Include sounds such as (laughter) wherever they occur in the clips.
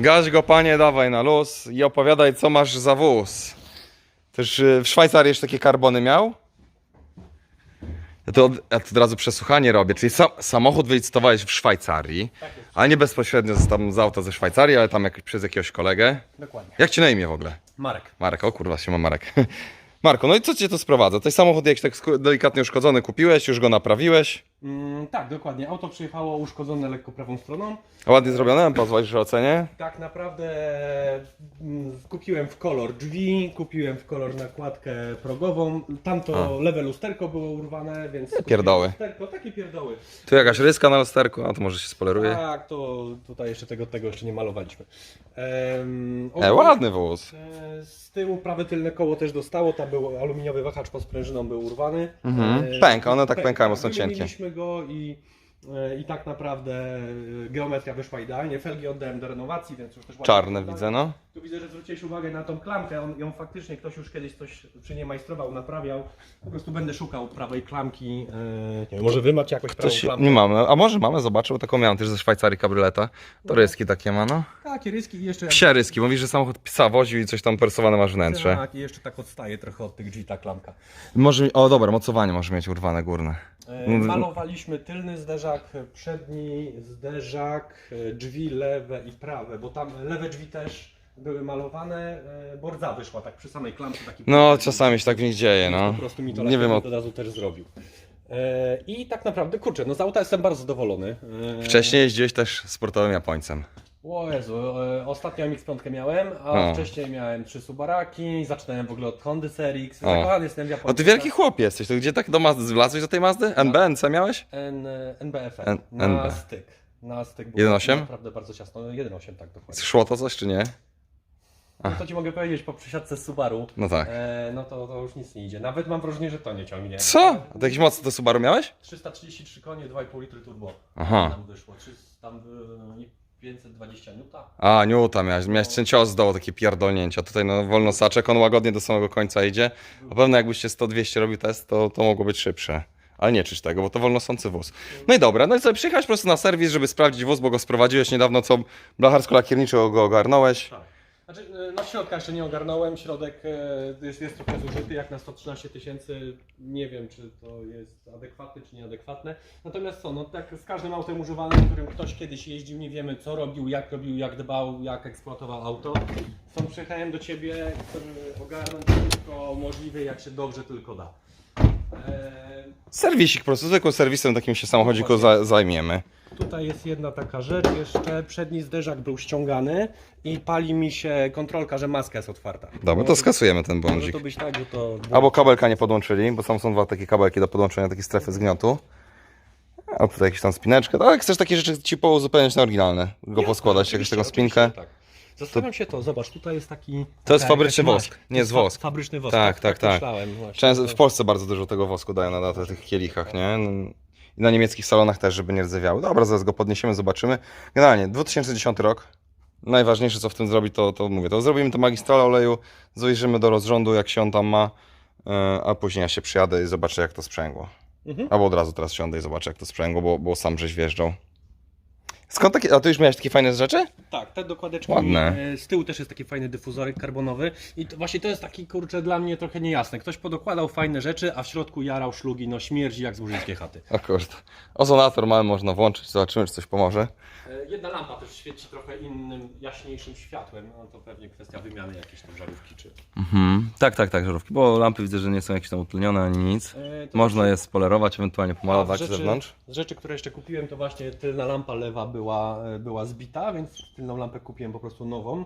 Gaś go panie, dawaj na luz i opowiadaj co masz za wóz. Też y, w Szwajcarii jeszcze takie karbony miał? Ja to, od, ja to od razu przesłuchanie robię, czyli sam, samochód wylicytowałeś w Szwajcarii, a nie bezpośrednio z, tam, z auta ze Szwajcarii, ale tam jak, przez jakiegoś kolegę. Dokładnie. Jak ci na imię w ogóle? Marek. Marek, o kurwa się ma Marek. (laughs) Marko, no i co cię to sprowadza? Ten samochód jakiś tak delikatnie uszkodzony kupiłeś, już go naprawiłeś. Mm, tak, dokładnie. Auto przyjechało uszkodzone lekko prawą stroną. Ładnie zrobione, pozwolisz że ocenię? Tak naprawdę mm, kupiłem w kolor drzwi, kupiłem w kolor nakładkę progową. Tamto lewe lusterko było urwane, więc. kupiłem pierdoły. Lusterko, takie pierdoły. Tu jakaś ryska na lusterku, a to może się spoleruje. Tak, to tutaj jeszcze tego, tego jeszcze nie malowaliśmy. E, ładny wóz. E, Z tyłu prawe tylne koło też dostało, tam był aluminiowy wahacz pod sprężyną był urwany. Mhm. E, Pęka, one tak pęka. pękają, są cienkie. Go i, e, i tak naprawdę e, geometria wyszła idealnie. Felgi oddałem do renowacji, więc już też ładnie Czarne wyglądają. widzę, no. Tu widzę, że zwróciłeś uwagę na tą klamkę, On, ją faktycznie ktoś już kiedyś coś przy niej majstrował, naprawiał. Po prostu będę szukał prawej klamki. E, nie wiem, może wy macie jakąś prawą Coś klamkę? nie mamy, a może mamy, zobaczę, bo taką miałem też ze Szwajcarii kabrioleta. To ryski takie ma, no. Takie ryski i jeszcze... Psie ryski, mówisz, że samochód psa woził i coś tam perysowane masz wnętrze. Tak, i jeszcze tak odstaje trochę od tych drzwi ta klamka. Może, o dobra, mocowanie może mieć urwane górne. E, No, Malowaliśmy tylny zderzak, przedni zderzak, drzwi lewe i prawe, bo tam lewe drzwi też były malowane, e, bo rdza wyszła tak przy samej klamce. Taki No, czasami się tak w nich dzieje, no. Po prostu mi to Nie wiem, od razu też zrobił. E, I tak naprawdę, kurczę, no z auta jestem bardzo zadowolony. E, wcześniej jeździłeś też sportowym Japońcem. O Jezu, e, ostatnio MX-5 miałem, a O. wcześniej miałem trzy Subaraki, zaczynałem w ogóle od Hondy O. zakochany jestem w Japonii. O, ty wielki chłop jesteś, to gdzie tak do Mazdy wlazłeś do tej Mazdy? NB, NC miałeś? N, NBF, N- na NB. styk. Na styk było 1.8? naprawdę bardzo ciasno. 1.8 tak dokładnie. Szło to coś, czy nie? No to ci mogę powiedzieć po przesiadce z Subaru. No tak. E, no to, to już nic nie idzie. Nawet mam wrażenie, że to nie ciągnie. Co? A to jakiś mocny to Subaru miałeś? 333 konie, 2,5 litry turbo. Aha. Tam wyszło. 300, tam 520 nuta. A, Newta miałeś, miałeś ten cios z dołu, takie pierdolnięcia. Tutaj no wolno saczek, on łagodnie do samego końca idzie. Na pewno jakbyście 100-200 robił test, to, to mogło być szybsze. Ale nie czyż tego, bo to wolnosący wóz. No i dobra, no i sobie przyjechałeś po prostu na serwis, żeby sprawdzić wóz, bo go sprowadziłeś niedawno, co blacharsko-lakierniczo go ogarnąłeś. Tak. Znaczy, no środka jeszcze nie ogarnąłem. Środek y, jest, jest trochę zużyty, jak na 113 tysięcy. Nie wiem, czy to jest adekwatne, czy nieadekwatne. Natomiast co, no tak z każdym autem używanym, którym ktoś kiedyś jeździł, nie wiemy co robił, jak robił, jak dbał, jak eksploatował auto. Stąd przyjechałem do Ciebie, chcę ogarnąć wszystko możliwe, jak się dobrze tylko da. Eee, Serwisik po prostu, zwykłym serwisem takim się samochodziku za, zajmiemy. Tutaj jest jedna taka rzecz jeszcze. Przedni zderzak był ściągany i pali mi się kontrolka, że maska jest otwarta. Dobra, to skasujemy ten Może błądzik. to być tak, że to... Albo kabelka nie podłączyli, bo tam są dwa takie kabelki do podłączenia takiej strefy zgniotu. A tutaj jakieś tam spineczkę. Tak, jak chcesz takie rzeczy ci pouzupełniać na oryginalne, go poskładać, jakąś taką spinkę. Tak. Zastanawiam się to, zobacz, tutaj jest taki... To jest taka fabryczny jakaś wosk. maść. Nie, jest To fa- wosk. Fabryczny wosk. Tak, tak, tak. Myślałem właśnie. Często, To- w Polsce bardzo dużo tego wosku dają na, na tych kielichach, nie? No, I na niemieckich salonach też, żeby nie rdzewiały. Dobra, zaraz go podniesiemy, zobaczymy. Generalnie, 2010 rok. Najważniejsze, co w tym zrobić, to, to mówię, to zrobimy to magistralę oleju, zajrzymy do rozrządu, jak się on tam ma, e, a później ja się przyjadę i zobaczę, jak to sprzęgło. Mhm. Albo od razu teraz siądę i zobaczę, jak to sprzęgło, bo, bo sam żeś wjeżdżał. Skąd takie, a ty już miałeś takie fajne rzeczy? Tak, te dokładeczki. Ładne. e, Z tyłu też jest taki fajny dyfuzorek karbonowy. I to, właśnie to jest taki, kurczę, dla mnie trochę niejasne. Ktoś podokładał fajne rzeczy, a w środku jarał szlugi, no śmierdzi jak z murzyńskiej chaty. O kurde. Ozonator mały można włączyć, zobaczymy, czy coś pomoże. E, Jedna lampa też świeci trochę innym, jaśniejszym światłem. No to pewnie kwestia wymiany jakiejś tam żarówki czy... Mhm. Tak, tak, tak, żarówki, bo lampy widzę, że nie są jakieś tam utlenione ani nic. E, to Można je spolerować, ewentualnie pomalować z rzeczy- zewnątrz. Z rzeczy, które jeszcze kupiłem, to właśnie tylna lampa lewa była, e, była zbita, więc tylną lampę kupiłem po prostu nową.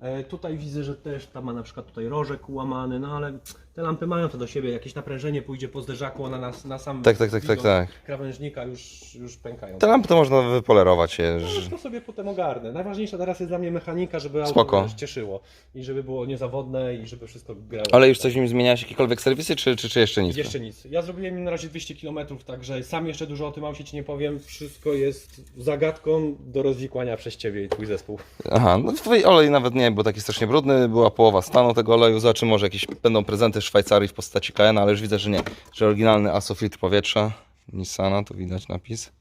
E, Tutaj widzę, że też tam ma na przykład tutaj rożek ułamany, no ale te lampy mają to do siebie, jakieś naprężenie pójdzie po zderzaku, ona na, na sam Tak, tak, tak, tak, widok tak. krawężnika już, już pękają. Te lampy to można wypolerować je. No, że- to sobie potem ogarnę. Najważniejsza teraz jest dla mnie mechanika, żeby auto Spoko. wiesz, cieszyło i żeby było niezawodne i żeby wszystko grało. Ale już coś w nim zmieniałeś, jakiekolwiek serwisy, czy, czy, czy jeszcze nic? Jeszcze nic. Ja zrobiłem im na razie 200 km, także sam jeszcze dużo o tym aucie Ci nie powiem. Wszystko jest zagadką do rozwikłania przez Ciebie i Twój zespół. Aha, no twój olej nawet nie był taki strasznie brudny, była połowa stanu tego oleju, zobaczymy może jakieś będą prezenty z Szwajcarii w postaci KN, ale już widzę, że nie, że oryginalny ASO filtr powietrza Nissana, tu widać napis.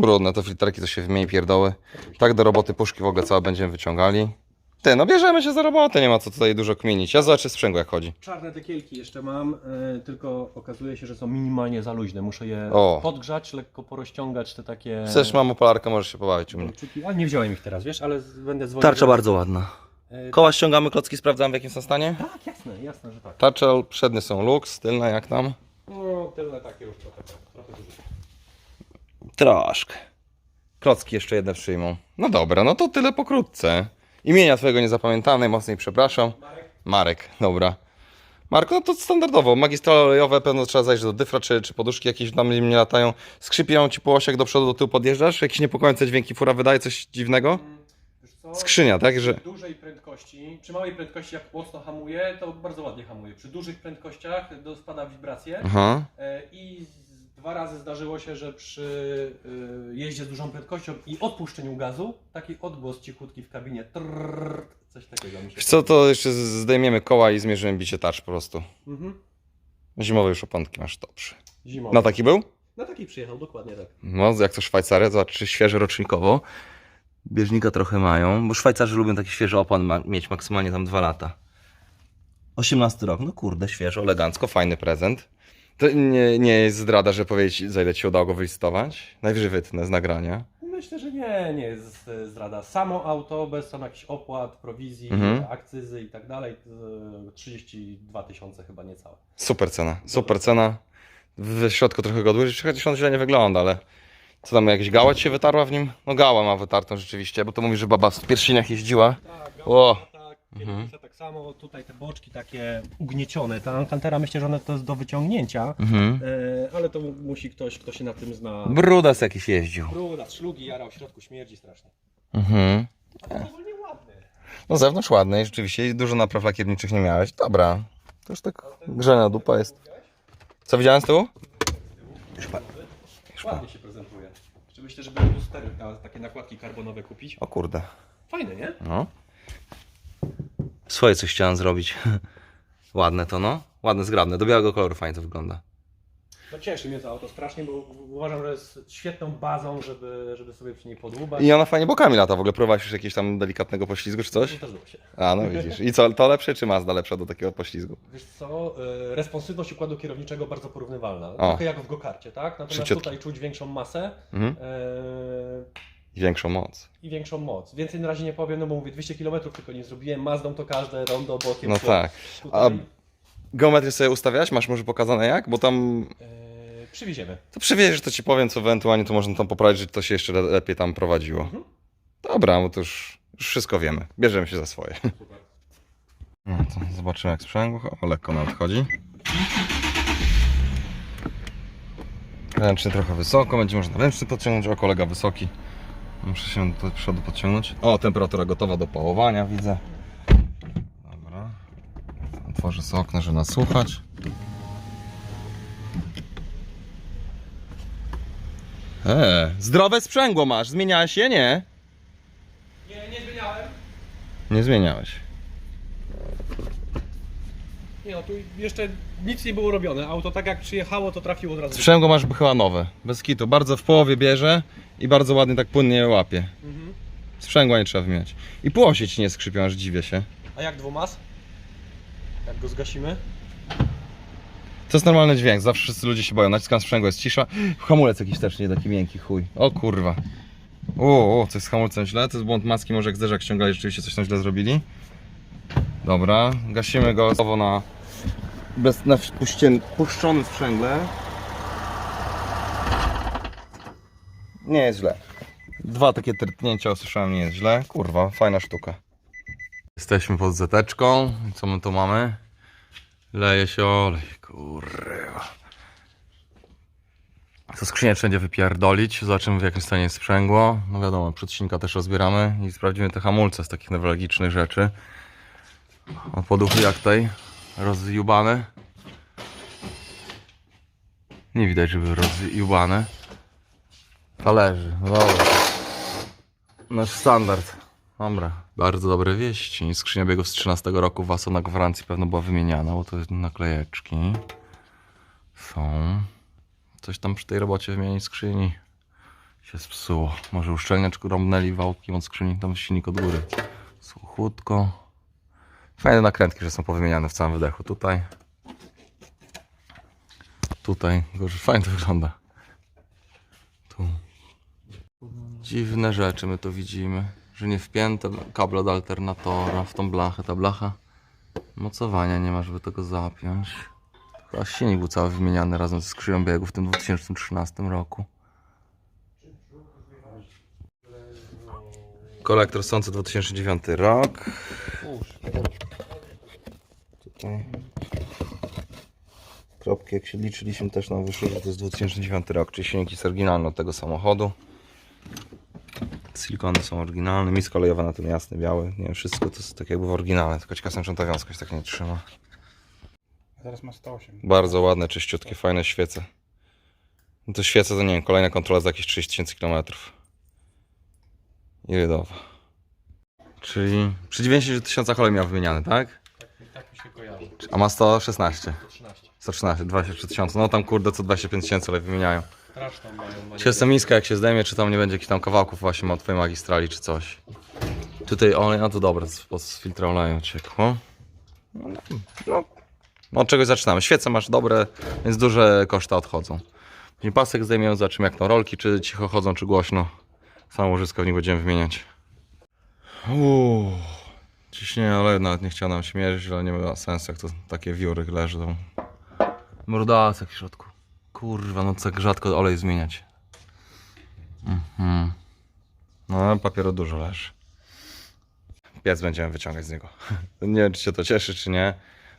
Brudne, te filterki to się wymieni pierdoły. Tak do roboty puszki w ogóle całe będziemy wyciągali. Ty, no bierzemy się za robotę, nie ma co tutaj dużo kminić. Ja zobaczę sprzęgło jak chodzi. Czarne tekielki jeszcze mam, e, tylko okazuje się, że są minimalnie za luźne. Muszę je O. podgrzać, lekko porozciągać te takie... Chcesz, mam opalarkę, możesz się pobawić u mnie. Ale nie wziąłem ich teraz, wiesz, ale z- będę dzwonił. Tarcza bardzo ładna. E, Koła ściągamy, klocki sprawdzamy w jakim są stanie. Tak, jasne, jasne, że tak. Tarcze przednie są lux, tylne jak tam? No, tyle takie już trochę, trochę dużo. Troszkę. Klocki jeszcze jedne przyjmą. No dobra, no to tyle pokrótce. Imienia twojego nie zapamiętam, najmocniej przepraszam. Marek? Marek, dobra. Marko, no to standardowo. Magistrale olejowe, pewno trzeba zajrzeć do dyfra, czy, czy poduszki jakieś tam nie latają. Skrzypią ci po osiach do przodu, do tyłu podjeżdżasz? Jakieś niepokojące dźwięki fura wydaje, coś dziwnego? Co? Skrzynia, tak, że- Przy dużej prędkości, przy małej prędkości jak mocno hamuje, to bardzo ładnie hamuje. Przy dużych prędkościach spada wibracje Aha. e, i dwa razy zdarzyło się, że przy e, jeździe z dużą prędkością i odpuszczeniu gazu, taki odgłos cichutki w kabinie, trrr, coś takiego Wiesz co, to jeszcze zdejmiemy koła i zmierzymy bicie tarcz po prostu. Mhm. Zimowe już oponki masz, dobrze. Zimowy. Na taki był? Na taki przyjechał, dokładnie tak. No, jak to Szwajcaria, zobacz, świeże rocznikowo. Bieżnika trochę mają, bo Szwajcarzy lubią taki świeży opon ma, mieć maksymalnie tam dwa lata. 18 rok, no kurde, świeżo, elegancko, fajny prezent. To nie, nie jest zdrada, że powiedzieć, za ile ci się udało go wylistować? Najwyżej wytnę z nagrania. Myślę, że nie, nie jest e, zdrada. Samo auto, bez tam jakichś opłat, prowizji, Mhm. akcyzy i tak dalej, e, 32 tysiące chyba niecałe. Super cena, super cena. W środku trochę go dłużej, chociaż on źle nie wygląda, ale... Co tam, jakieś gała ci się wytarła w nim? No gała ma wytartą rzeczywiście, bo to mówi, że baba w pierścieniach jeździła. Tak, O. tak, Mhm. kierownica tak samo, tutaj te boczki takie ugniecione. Ta Alcantara myślę, że one to jest do wyciągnięcia, Mhm. e, ale to mu- musi ktoś, kto się na tym zna. Brudas jakiś jeździł. Bruda, szlugi jara w środku śmierdzi strasznie. Mhm. Ale ogólnie ładny. No zewnątrz ładny, rzeczywiście i dużo napraw lakierniczych nie miałeś. Dobra. To już tak grzenia dupa jest. Co widziałem z tyłu? Ładnie się prezentuje. Myślę, żeby lustery, na- takie nakładki karbonowe kupić. O kurde. Fajne, nie? No. Swoje coś chciałem zrobić. (laughs) Ładne to no. Ładne, zgrabne. Do białego koloru fajnie to wygląda. No cieszy mnie to auto strasznie, bo uważam, że jest świetną bazą, żeby, żeby sobie przy niej podłubać. I ona fajnie bokami lata. W ogóle próbowałeś już jakiegoś tam delikatnego poślizgu czy coś? Zdarzyło się. A no widzisz. I co, to lepsze czy Mazda lepsza do takiego poślizgu? Wiesz co, y, responsywność układu kierowniczego bardzo porównywalna. O. Trochę jak w gokarcie, tak? Natomiast Szybciutko. tutaj czuć większą masę Mhm. y, I większą moc. i większą moc. Więcej na razie nie powiem, no bo mówię 200 km tylko nie zrobiłem. Mazdą to każde rondo bokiem. No tak. Tutaj, Geometrię sobie ustawiać? Masz może pokazane jak? Bo tam y, przywieziemy. To przywieziesz, to ci powiem, co ewentualnie to można tam poprawić, że to się jeszcze le- lepiej tam prowadziło. Mhm. Dobra, bo to już, już wszystko wiemy. Bierzemy się za swoje. Super. (laughs) No to zobaczymy jak sprzęgło. O, lekko nadchodzi. Ręczny trochę wysoko, będzie można ręczny podciągnąć. O, kolega wysoki. Muszę się do przodu podciągnąć. O, temperatura gotowa do pałowania, widzę. Otworzę sobie okno, żeby nas słuchać. Eee, zdrowe sprzęgło masz. Zmieniałeś je? Nie. Nie, nie zmieniałem. Nie zmieniałeś. Nie no, tu jeszcze nic nie było robione. Auto tak jak przyjechało, to trafiło od razu. Sprzęgło masz chyba nowe. Bez kitu. Bardzo w połowie bierze i bardzo ładnie tak płynnie łapie. Mhm. Sprzęgła nie trzeba wymieniać. I półosie ci nie skrzypią, aż dziwię się. A jak dwumas? Jak go zgasimy? To jest normalny dźwięk, zawsze wszyscy ludzie się boją. Naciskam sprzęgło, jest cisza. Hamulec jakiś też nie taki miękki, chuj. O kurwa. O, o, coś z hamulcem źle, to jest błąd maski, może jak zderzak ściągali, rzeczywiście coś tam źle zrobili. Dobra, gasimy go znowu na, bez, na puścien, sprzęgle. Nie jest źle. Dwa takie trtnięcia usłyszałem, nie jest źle. Kurwa, fajna sztuka. Jesteśmy pod zeteczką. Co my tu mamy? Leje się olej, kurwa. To skrzynię wszędzie wypierdolić, zobaczymy w jakim stanie jest sprzęgło. No wiadomo, przedsinka też rozbieramy i sprawdzimy te hamulce z takich newralgicznych rzeczy. O poduchy jak tutaj, rozjubane. Nie widać, żeby rozjubane. Talerzy, no dobra. Nasz standard. Dobra, bardzo dobre wieści. Skrzynia biegów z 13 roku Waso na gwarancji pewno była wymieniana, bo to jest naklejeczki. Są. Coś tam przy tej robocie wymienić skrzyni. się spsuło. Może uszczelniacz rąbnęli wałkiem od skrzyni, tam silnik od góry. Słuchutko. Fajne nakrętki, że są powymieniane w całym wydechu. Tutaj. Tutaj. Gorzej, fajnie to wygląda. Tu. Dziwne rzeczy my tu widzimy. Że nie wpięte kable od alternatora w tą blachę. Ta blacha mocowania nie ma, żeby tego zapiąć. Chyba silnik był cały wymieniany razem ze skrzynią biegów w tym 2013 roku. Kolektor sący 2009 rok. Tutaj. Kropki jak się liczyliśmy też nam wyszło, że to jest 2009 rok, czyli silniki jest oryginalne od tego samochodu. Silikony są oryginalne, miska olejowa na tym jasny, biały, nie wiem, wszystko to jest tak jakby w oryginale, tylko ciekawa czym ta wiązka się tak nie trzyma. Teraz ma 108. Bardzo ładne, czyściutkie, fajne świece. No to świece to nie wiem, kolejna kontrola za jakieś 30 tysięcy kilometrów. I rydowa. Czyli przy 90 tysiącach olej miał wymieniany, tak? Tak, mi się kojarzy. A ma 116. 13. 113, 23 tysiące. No tam kurde co 25 tysięcy olej wymieniają. Straszną mają jestem niska jak się zdejmie, czy tam nie będzie jakichś tam kawałków właśnie od twojej magistrali czy coś. Tutaj olej, no to dobre, z, filtra oleju ciekło. No, no, no od czegoś zaczynamy. Świece masz dobre, więc duże koszta odchodzą. Później pasek zdejmiemy, zobaczymy jak to rolki, czy cicho chodzą, czy głośno. Samo łożysko w nich będziemy wymieniać. Uuu. Ciśnienie oleju nawet nie chciał nam się mierzyć, ale nie ma sensu jak to takie wióry leżą. Mordasek w środku. Kurwa, no tak rzadko olej zmieniać. Mhm. No, papieru dużo leży. Piec będziemy wyciągać z niego. (laughs) Nie wiem, czy cię to cieszy, czy nie.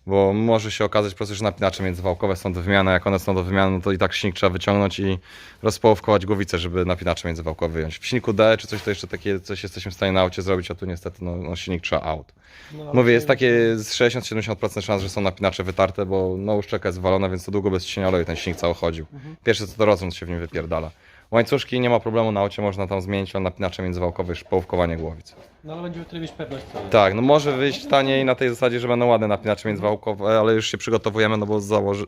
Bo może się okazać po prostu, że napinacze międzywałkowe są do wymiany. Jak one są do wymiany, no to i tak silnik trzeba wyciągnąć i rozpołówkować głowicę, żeby napinacze międzywałkowe wyjąć. W silniku D czy coś to jeszcze takie coś jesteśmy w stanie na aucie zrobić, a tu niestety no, no silnik trzeba aut. No, Mówię, jest takie z 60-70% szans, że są napinacze wytarte, bo no uszczeka jest walona, więc to długo bez ciśnienia oleju ten silnik cały chodził. Pierwsze co to rozrząd się w nim wypierdala. Łańcuszki nie ma problemu na aucie, można tam zmienić, ale napinacze międzywałkowe już połówkowanie głowic. No ale będziemy wtedy mieć pewność. Tak, no może wyjść taniej na tej zasadzie, że będą ładne napinacze międzywałkowe, ale już się przygotowujemy, no bo założy,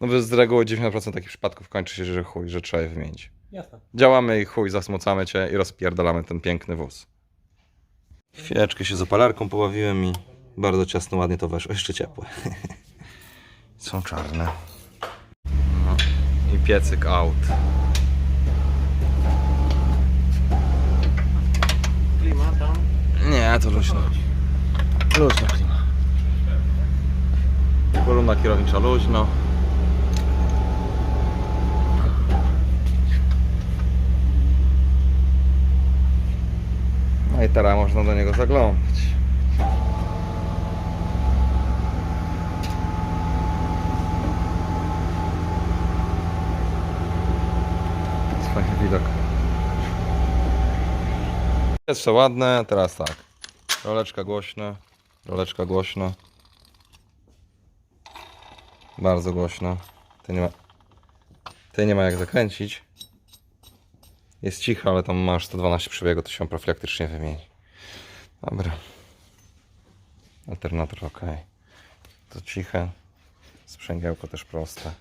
no bo z reguły 90% takich przypadków kończy się, że chuj, że trzeba je wymienić. Jasne. Działamy i chuj, zasmucamy cię i rozpierdalamy ten piękny wóz. Chwileczkę się z opalarką pobawiłem i bardzo ciasno, ładnie to weszło. Jeszcze ciepłe. (laughs) Są czarne. No. I piecyk aut. Klima tam. Nie, to luźno. Luźno klima. Kolumna kierownicza luźno. No i teraz można do niego zaglądać. Jest fajny widok. Jest to ładne, teraz tak. Roleczka głośna, roleczka głośno. Bardzo głośno. Ty nie ma, ty nie ma jak zakręcić. Jest cicho, ale tam masz 112 przebiegu, to się profilaktycznie wymieni. Dobra. Alternator ok. To ciche. Sprzęgiełko też proste.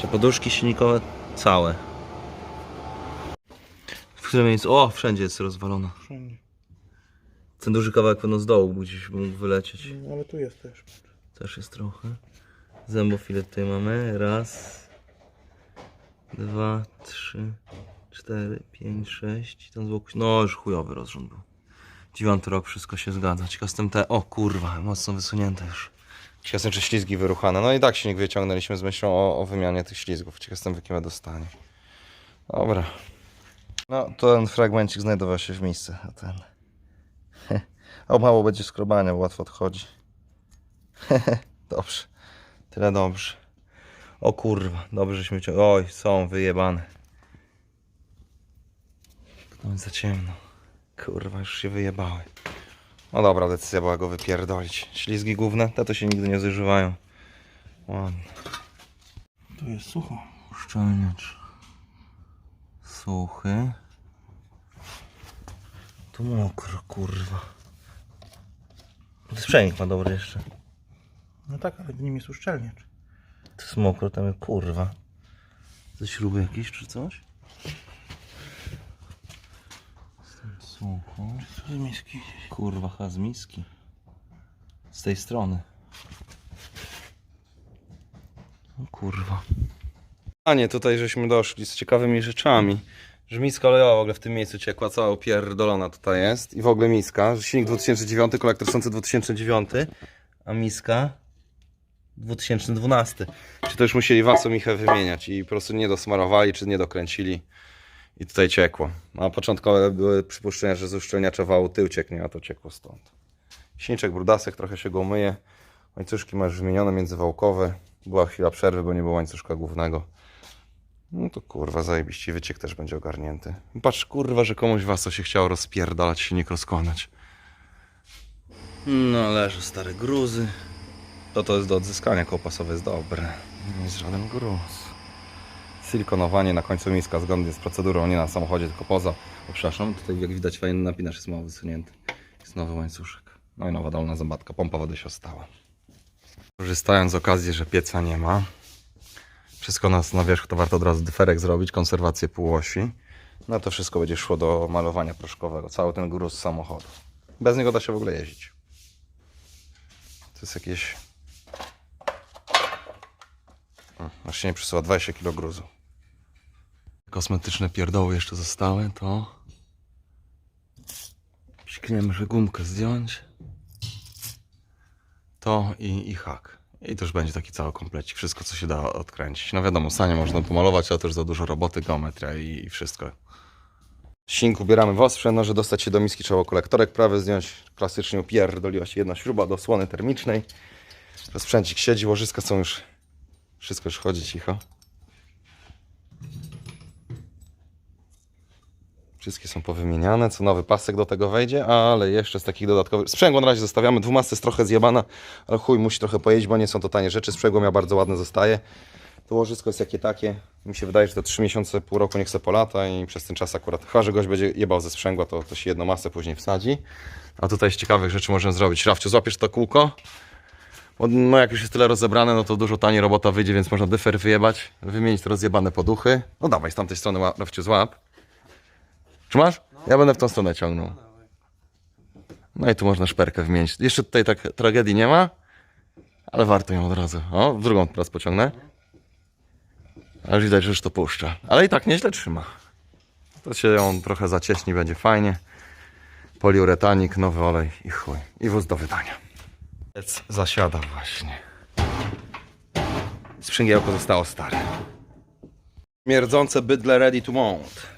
Czy poduszki silnikowe całe. W którym miejscu? O, wszędzie jest rozwalona. Wszędzie. Ten duży kawałek pewno z dołu gdzieś mógł wylecieć. No, ale tu jest też. Też jest trochę. Zębofilet tutaj mamy. Raz, dwa, trzy, cztery, pięć, sześć. Ten z boku. No już chujowy rozrząd był. Dziewiąty rok, wszystko się zgadza. Ciekaw jestem te. O kurwa, mocno wysunięte już. Ciekaw jestem, czy ślizgi wyruchane. No i tak silnik wyciągnęliśmy z myślą o, o wymianie tych ślizgów. Ciekaw jestem, w jakim dostanie. Dobra. No, ten fragmencik znajdował się w miejscu. A ten. (laughs) O, mało będzie skrobania, bo łatwo odchodzi. (laughs) Dobrze. Tyle dobrze. O kurwa, dobrze żeśmy cię... Oj, są wyjebane. No za ciemno. Kurwa, już się wyjebały. No dobra, decyzja była go wypierdolić. Ślizgi główne, te to się nigdy nie zużywają. Ładnie. Tu jest sucho. Uszczelniacz suchy. Tu mokro, kurwa. Sprzęg ma dobry jeszcze. No tak, ale nim jest uszczelniacz. To jest mokro, tam jest kurwa. Ze śruby jakieś czy coś? Sucho. Z miski. Kurwa, ha, z miski. Z tej strony. No kurwa. A nie, tutaj żeśmy doszli z ciekawymi rzeczami. Że miska olejowa w ogóle w tym miejscu ciekła, cała opierdolona tutaj jest. I w ogóle miska. Silnik 2009, kolektor sący 2009, a miska 2012. Czy to już musieli wasomichę wymieniać i po prostu nie dosmarowali, czy nie dokręcili. I tutaj ciekło. A początkowe były przypuszczenia, że z uszczelniacza wału tył cieknie, a to ciekło stąd. Silniczek brudasek, trochę się go myje. Łańcuszki masz wymienione międzywałkowe. Była chwila przerwy, bo nie było łańcuszka głównego. No to kurwa, zajebiście. Wyciek też będzie ogarnięty. Patrz, kurwa, że komuś waso się chciało rozpierdalać, silnik rozkładać. No, leży stare gruzy. To to jest do odzyskania, koło pasowe jest dobre. Nie jest żaden gruz. Silikonowanie na końcu miska zgodnie z procedurą, nie na samochodzie, tylko poza. O, przepraszam, tutaj jak widać fajny napinacz jest mało wysunięty. Jest nowy łańcuszek. No i nowa dolna zębatka, pompa wody się ostała. Korzystając z okazji, że pieca nie ma, wszystko nas na wierzch, to warto od razu dyferek zrobić, konserwację półosi. No to wszystko będzie szło do malowania proszkowego, cały ten gruz samochodu. Bez niego da się w ogóle jeździć. To jest jakieś... O, Aż się nie przesyła 20 kg gruzu. Kosmetyczne pierdoły jeszcze zostały, to... Psikniemy, że gumkę zdjąć. To i, i hak. I to już będzie taki cały komplecik. Wszystko, co się da odkręcić. No wiadomo, sanie można pomalować, ale już za dużo roboty, geometria i, i wszystko. Sink ubieramy w ostrze, no, że dostać się do miski trzeba kolektorek prawy zdjąć. Klasycznie upierdoliła się jedna śruba do osłony termicznej. Sprzęcik siedzi, łożyska są już... Wszystko już chodzi cicho. Wszystkie są powymieniane, co nowy pasek do tego wejdzie, ale jeszcze z takich dodatkowych... Sprzęgło na razie zostawiamy, dwumasty jest trochę zjebana, ale chuj, musi trochę pojeździć, bo nie są to tanie rzeczy. Sprzęgło miał bardzo ładne zostaje. To łożysko jest jakie takie. Mi się wydaje, że to 3 miesiące, pół roku niech se polata i przez ten czas akurat, chyba że gość będzie jebał ze sprzęgła, to, to się jedną masę później wsadzi. A tutaj z ciekawych rzeczy możemy zrobić. Rafciu, złapiesz to kółko? No jak już jest tyle rozebrane, no to dużo taniej robota wyjdzie, więc można dyfer wyjebać, wymienić te rozjebane poduchy. No dawaj, z tamtej strony Rafciu złap. Trzymasz? Ja będę w tą stronę ciągnął. No i tu można szperkę wymienić. Jeszcze tutaj tak tragedii nie ma, ale warto ją od razu. O, w drugą teraz pociągnę. Ale widać, że już to puszcza. Ale i tak nieźle trzyma. To się ją trochę zacieśni, będzie fajnie. Poliuretanik, nowy olej i chuj. I wóz do wydania. Zasiada właśnie. Sprzęgiełko zostało stare. Mierdzące bydle ready to mount.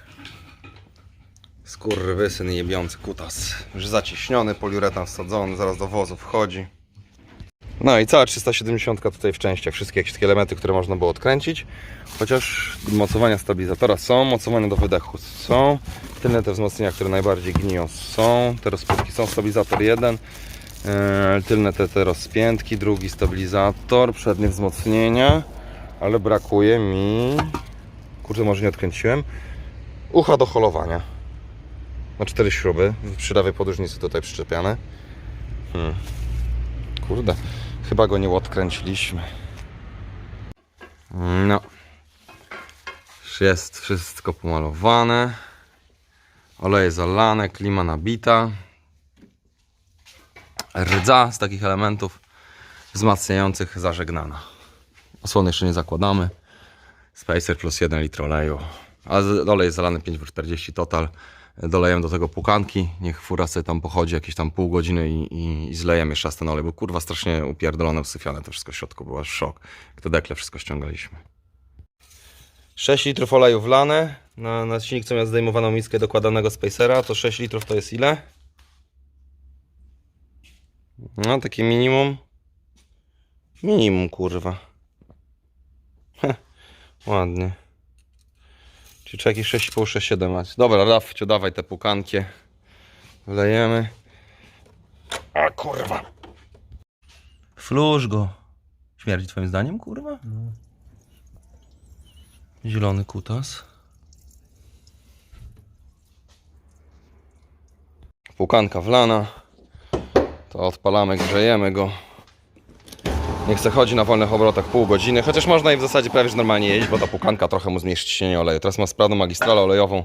Skurwysyn jebiący kutas. Już zacieśniony, poliuretan wsadzony, zaraz do wozu wchodzi. No i cała 370 tutaj w częściach, wszystkie jakieś elementy, które można było odkręcić. Chociaż mocowania stabilizatora są, mocowania do wydechu są. Tylne te wzmocnienia, które najbardziej gniją są. Te rozpustki są, stabilizator jeden. Eee, tylne te, te rozpiętki, drugi stabilizator, przednie wzmocnienia. Ale brakuje mi... Kurde, może nie odkręciłem. Ucha do holowania. Na cztery śruby. Przy lewej podróżnicy tutaj przyczepiane. Hmm. Kurde, chyba go nie odkręciliśmy. No. Jest wszystko pomalowane. Oleje zalane, klima nabita. Rdza z takich elementów wzmacniających zażegnana. Osłony jeszcze nie zakładamy. Spacer plus 1 litr oleju. A olej jest zalany 5,40 total. Dolejemy do tego pukanki. Niech fura sobie tam pochodzi jakieś tam pół godziny i, i, i zlejemy jeszcze raz ten olej, bo kurwa strasznie upierdolone, usyfiane to wszystko w środku było, aż szok. To dekle wszystko ściągaliśmy. 6 litrów oleju wlane na, na silnik, co miał zdejmowaną miskę dokładanego spacera, to 6 litrów to jest ile? No, takie minimum. Minimum, kurwa. Heh, ładnie. Czyli trzeba jakieś 6,5, 6,7 mać. Dobra, Rafciu, dawaj te pukankie. Wlejemy. A kurwa. Fluż go. Śmierdzi twoim zdaniem, kurwa? Zielony kutas. Pukanka wlana. To odpalamy, grzejemy go. Niech se chodzi na wolnych obrotach pół godziny, chociaż można i w zasadzie prawie normalnie jeździć, bo ta pukanka trochę mu zmniejszy ciśnienie oleju. Teraz ma sprawną magistralę olejową,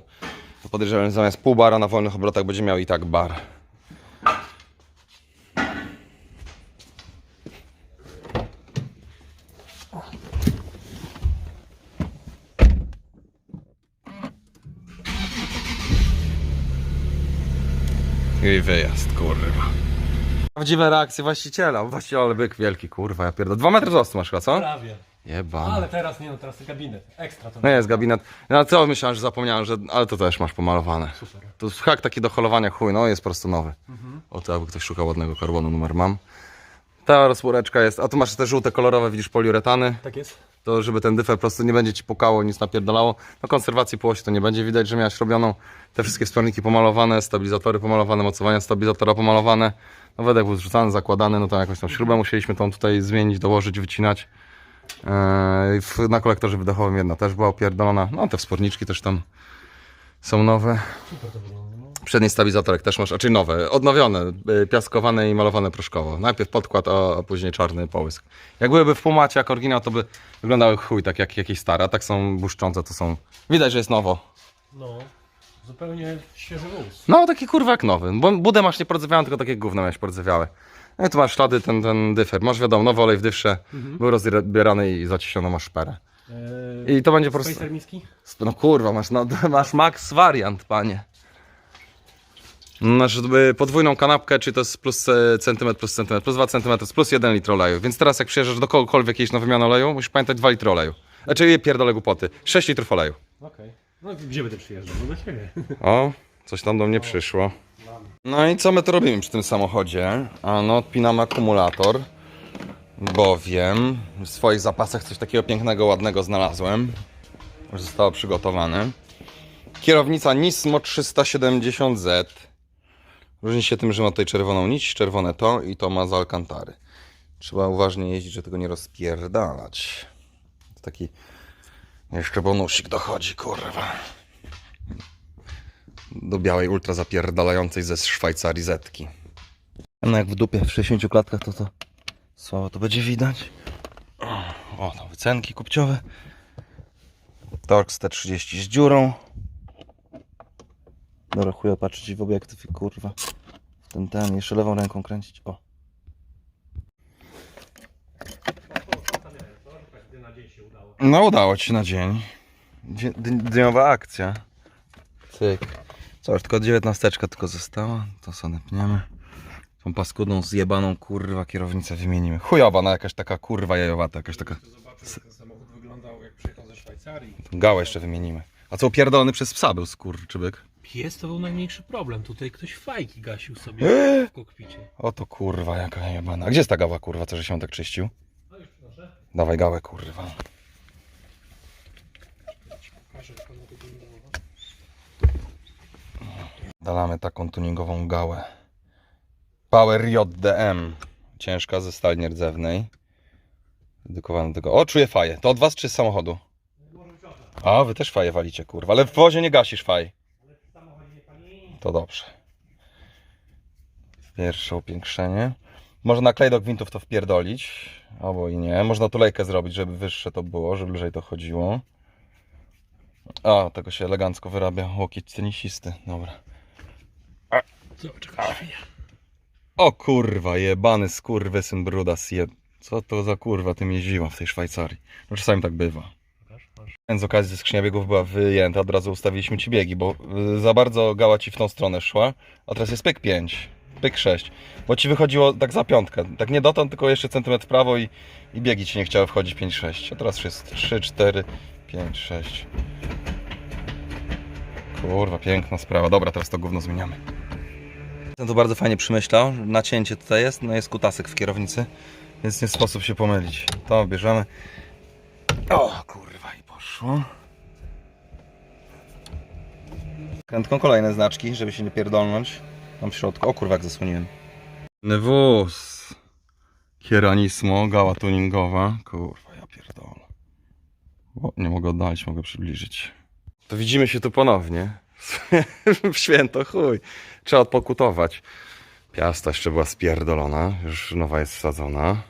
Podejrzewam, że zamiast pół bara na wolnych obrotach będzie miał i tak bar. I wyjazd, kurwa. Prawdziwe reakcje właściciela. Właściciel, ale byk wielki, kurwa, ja pierdolę. Dwa metry wzrostu masz chyba, co? Prawie. Jebany. Ale teraz nie no, teraz gabinet. Ekstra to No jest gabinet. No co myślałem, że zapomniałem, że. Ale to też masz pomalowane. Super. To hak taki do holowania chuj, no jest po prostu nowy. O to jakby ktoś szukał ładnego karbonu, numer mam. Ta rozpóreczka jest. A tu masz te żółte kolorowe, widzisz poliuretany. Tak jest? To żeby ten dyfer po prostu nie będzie ci pukało, nic napierdalało. No konserwacji po osi to nie będzie widać, że miałeś robioną. Te wszystkie wsporniki pomalowane, stabilizatory pomalowane, mocowania stabilizatora pomalowane. No wydech był zrzucany, zakładany, no to jakąś tą śrubę musieliśmy tą tutaj zmienić, dołożyć, wycinać. Eee, na kolektorze wydechowym jedna też była opierdolona. No te wsporniczki też tam są nowe. Super to. Przedni stabilizatorek też masz, czyli nowe, odnowione, y, piaskowane i malowane proszkowo. Najpierw podkład, a, później czarny połysk. Jak byłyby w półmacie jak oryginał, to by wyglądały chuj, tak jak jakieś stare, a tak są błyszczące, to są... Widać, że jest nowo. no. Zupełnie świeży wóz. No, taki kurwa jak nowy, bo budę masz nie tylko takie gówno miałeś pordzewiałe. No i tu masz ślady, ten, ten dyfer. Masz wiadomo, nowy olej w dyfrze, był rozbierany i zaciśniono masz szperę. Eee, I to będzie po prostu... No kurwa, masz, no, (laughs) masz max wariant, panie. Masz podwójną kanapkę, czy to jest plus e, centymetr, plus centymetr, plus 2 cm, plus 1 litr oleju. Więc teraz jak przyjeżdżasz do kogokolwiek jakiejś na wymianę oleju, musisz pamiętać 2 litry oleju. Znaczy pierdolę głupoty. 6 litrów oleju. Okej. No gdzie będę przyjeżdżał? No do ciebie. O, coś tam do mnie przyszło. No i co my tu robimy przy tym samochodzie? Ano, odpinamy akumulator, bowiem w swoich zapasach coś takiego pięknego, ładnego znalazłem. Już zostało przygotowane. Kierownica Nismo 370Z. Różni się tym, że ma tutaj czerwoną nić, czerwone to i to ma z Alcantary. Trzeba uważnie jeździć, żeby tego nie rozpierdalać. To taki jeszcze bonusik dochodzi, kurwa do białej ultra zapierdalającej ze Szwajcarii zetki. No jak w dupie w 60 klatkach to to słabo to będzie widać. O, to wycenki kupciowe. Torx T30 z dziurą. Dobra, chuja patrzeć w obiektyw i kurwa. Ten, ten, jeszcze lewą ręką kręcić. O. Na dzień się udało. No udało ci się na dzień. Dzie- Dniowa akcja. Cyk. Co, już tylko dziewiętnasteczka tylko została. To sobie pniemy. Tą paskudną, zjebaną kurwa kierownicę wymienimy. Chujowa, no jakaś taka kurwa jajowata, jakaś taka Zobaczył, jak ten samochód wyglądał, jak przyjechał ze Szwajcarii. gałę jeszcze wymienimy. A co upierdolony przez psa był skurczybyk? Pies to był najmniejszy problem. Tutaj ktoś fajki gasił sobie w kokpicie. Oto kurwa jaka jebana. Gdzie jest ta gała kurwa, co że się tak czyścił? No już proszę. Dawaj gałę kurwa. Pokażę. Dalamy taką tuningową gałę. Power JDM. Ciężka ze stali nierdzewnej. Dedykowana do tego. O, czuję faję. To od was czy z samochodu? A, wy też faję walicie, kurwa. Ale w wozie nie gasisz faj. To dobrze. Pierwsze upiększenie. Można na klej do gwintów to wpierdolić. Albo i nie. Można tulejkę zrobić, żeby wyższe to było, żeby lżej to chodziło. A, tego się elegancko wyrabia. Łokieć tenisisty. Dobra. Zobacz, jaka świnia. O kurwa, jebany skurwysyn brudas je... Co to za kurwa tym jeździła w tej Szwajcarii? No czasami tak bywa. Z okazji ze skrzynia biegów była wyjęta, od razu ustawiliśmy ci biegi, bo y, za bardzo gała ci w tą stronę szła, a teraz jest pyk 5, pyk 6, bo ci wychodziło tak za piątkę, tak nie dotąd, tylko jeszcze centymetr w prawo i, i biegi ci nie chciały wchodzić 5-6, a teraz jest 3, 4, 5, 6. Kurwa, piękna sprawa, dobra, teraz to gówno zmieniamy. Ten to bardzo fajnie przemyślał. Nacięcie tutaj jest, no jest kutasek w kierownicy, więc nie sposób się pomylić. To bierzemy. O kurwa poszło. Krętką kolejne znaczki, żeby się nie pierdolnąć. Tam w środku. O kurwa jak zasłoniłem. Wóz. Kieranismo, gała tuningowa. Kurwa ja pierdolę. O, nie mogę oddalić, mogę przybliżyć. To widzimy się tu ponownie. w (laughs) święto chuj. Trzeba odpokutować. Piasta jeszcze była spierdolona, już nowa jest wsadzona.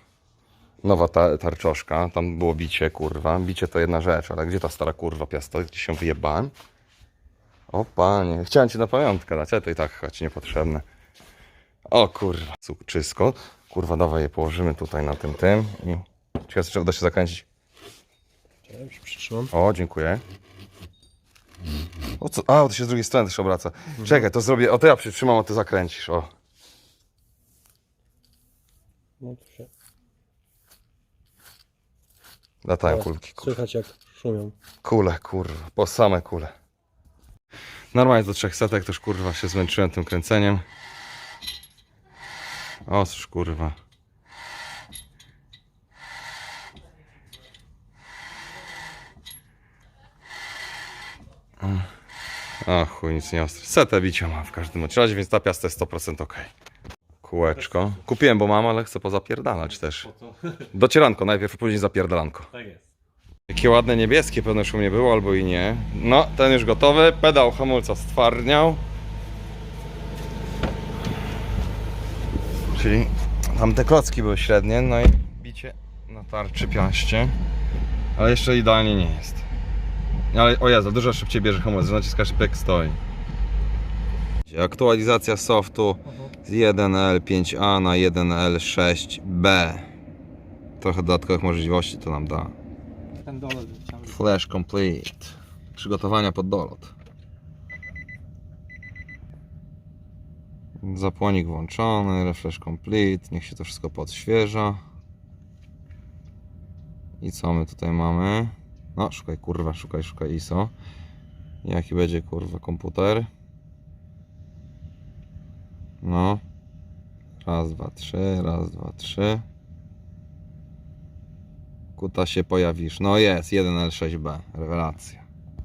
Nowa ta, tarczoszka, tam było bicie, kurwa. Bicie to jedna rzecz, ale gdzie ta stara kurwa piasta? Gdzie się wyjebałem? O panie, chciałem ci na pamiątkę dać, ale to i tak ci niepotrzebne. O kurwa, cukczysko. Kurwa, dawaj je położymy tutaj na tym tym. I... Ciekawe, czy uda się zakręcić. Ja już przytrzymam. O, dziękuję. O co? A, to się z drugiej strony też obraca. Czekaj, to zrobię. O, to ja przytrzymam, a ty zakręcisz. O. No tu się Latają kulki. Kur... słychać jak szumią. Kule, kurwa, po same kule. Normalnie do trzech setek też kurwa się zmęczyłem tym kręceniem. O, cóż kurwa. A chuj, nic nie ostry. Setę bicia mam w każdym bądź razie, więc ta piasta jest 100% ok. Kółeczko. Kupiłem, bo mam, ale chcę pozapierdalać też. Docieranko najpierw, później zapierdalanko. Tak jest. Jakie ładne niebieskie, pewno już u mnie było albo i nie. No, ten już gotowy. Pedał hamulca stwardniał. Czyli tam te klocki były średnie, no i bicie na tarczy piaście. Ale jeszcze idealnie nie jest. Ale o Jezu, dużo szybciej bierze hamulec, że naciskasz pyk stoi. Aktualizacja softu z 1L5A na 1L6B. Trochę dodatkowych możliwości to nam da. Ten dolot. Flash complete. Przygotowania pod dolot. Zapłonik włączony, refresh complete. Niech się to wszystko podświeża. I co my tutaj mamy? No, szukaj kurwa, szukaj, szukaj ISO. Jaki będzie kurwa komputer? No. Raz, dwa, trzy, raz, dwa, trzy. Kuta się pojawisz. No jest, 1L6B. Rewelacja.